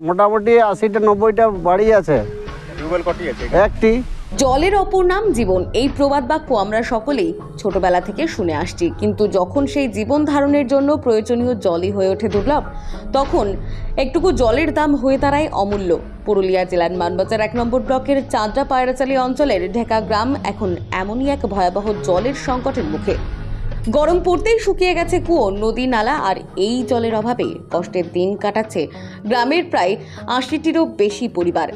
মোটামুটি আশিটা নব্বইটা বাড়ি আছে। টিউবওয়েল কটি আছে একটি। জলের অপর নাম জীবন। এই প্রবাদ বাক্য আমরা সকলেই ছোটবেলা থেকে শুনে আসছি। কিন্তু যখন সেই জীবন ধারণের জন্য প্রয়োজনীয় জলই হয়ে ওঠে দুর্লভ তখন একটুকু জলের দাম হয়ে দাঁড়ায় অমূল্য। পুরুলিয়া জেলার মানবাজার এক নম্বর ব্লকের চাঁদরা পায়রাচালি অঞ্চলের ঢেকা গ্রাম এখন এমনই এক ভয়াবহ জলের সংকটের মুখে। গরম পড়তেই শুকিয়ে গেছে কুয়ো, নদী নালা, আর এই জলের অভাবে কষ্টের দিন কাটাচ্ছে গ্রামের প্রায় আশিটিরও বেশি পরিবার।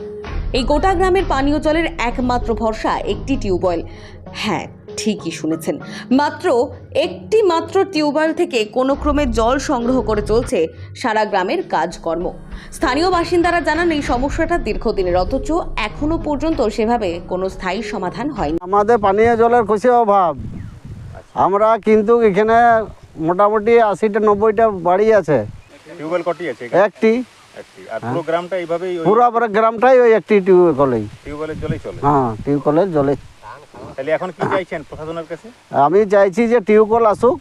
এই গোটা গ্রামের পানীয় জলের একমাত্র ভরসা একটি টিউবওয়েল। হ্যাঁ ঠিকই শুনেছেন। মাত্র একটি মাত্র টিউবওয়েল থেকে কোনো ক্রমে জল সংগ্রহ করে চলছে সারা গ্রামের কাজকর্ম। স্থানীয় বাসিন্দারা জানান, এই সমস্যাটা দীর্ঘদিনের, অথচ এখনও পর্যন্ত সেভাবে কোনো স্থায়ী সমাধান হয়নি। আমাদের পানীয় জলের খুশি অভাব। আমরা কিন্তু এখানে মোটামুটি আশিটা নব্বইটা বাড়ি আছে। টিউবওয়েল কটি আছে একটি। একটি। আর পুরো গ্রামটা এইভাবেই ওই পুরো গ্রামটাই ওই একটি টিউবওয়েলেই। টিউবওয়েলের জলেই চলে? হ্যাঁ টিউবওয়েলের জলে তাহলে এখন কি চাইছেন প্রশাসনের কাছে? আমি চাইছি যে টিউবওয়েল আসুক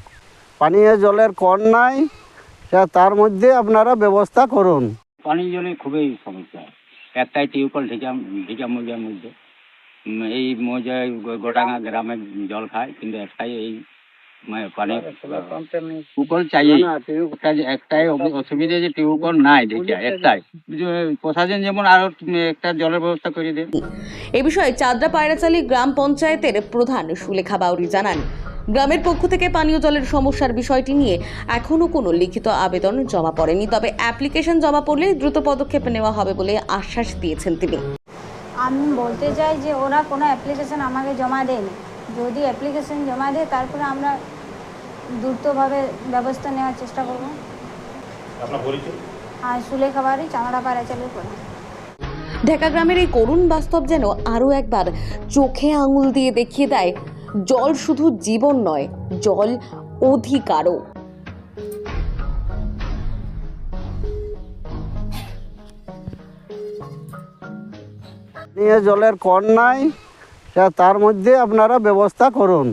পানীয় জলের কর নাই তার মধ্যে আপনারা ব্যবস্থা করুন। পানি জলের খুবই সমস্যা। একটাই টিউবওয়েল ঢিকা ঢিকা মধ্যে। এই মৌজায় গো- গোটাঙ্গা গ্রামে জল খায় কিন্তু একটাই এই মানে পানি। চাই একটাই অসুবিধা যে টিউবওয়েল নাই ঢিকা একটাই। প্রশাসন যেমন আরও একটা জলের ব্যবস্থা করে দেয় এ বিষয়ে চাঁদরা পায়রাচালি গ্রাম পঞ্চায়েতের প্রধান সুলেখা বাউরি জানান গ্রামের পক্ষ থেকে পানীয় জলের সমস্যার বিষয়টি নিয়ে এখনও কোনো লিখিত আবেদন জমা পড়েনি তবে অ্যাপ্লিকেশন জমা পড়লে দ্রুত পদক্ষেপ নেওয়া হবে বলে আশ্বাস দিয়েছেন তিনি। আমি বলতে চাই যে ওরা কোনো অ্যাপ্লিকেশন আমাকে জমা দেয়নি। যদি অ্যাপ্লিকেশন জমা দেয় তারপরে আমরা দ্রুতভাবে ব্যবস্থা নেওয়ার চেষ্টা করব। আর সুলেখা বাড়ি পাড়া চালু করে ঢাকা গ্রামের এই করুণ বাস্তব যেন আরও একবার চোখে আঙুল দিয়ে দেখিয়ে দেয় জল শুধু জীবন নয় জল অধিকারও। পানীয় জলের কর নাই তার মধ্যে আপনারা ব্যবস্থা করুন।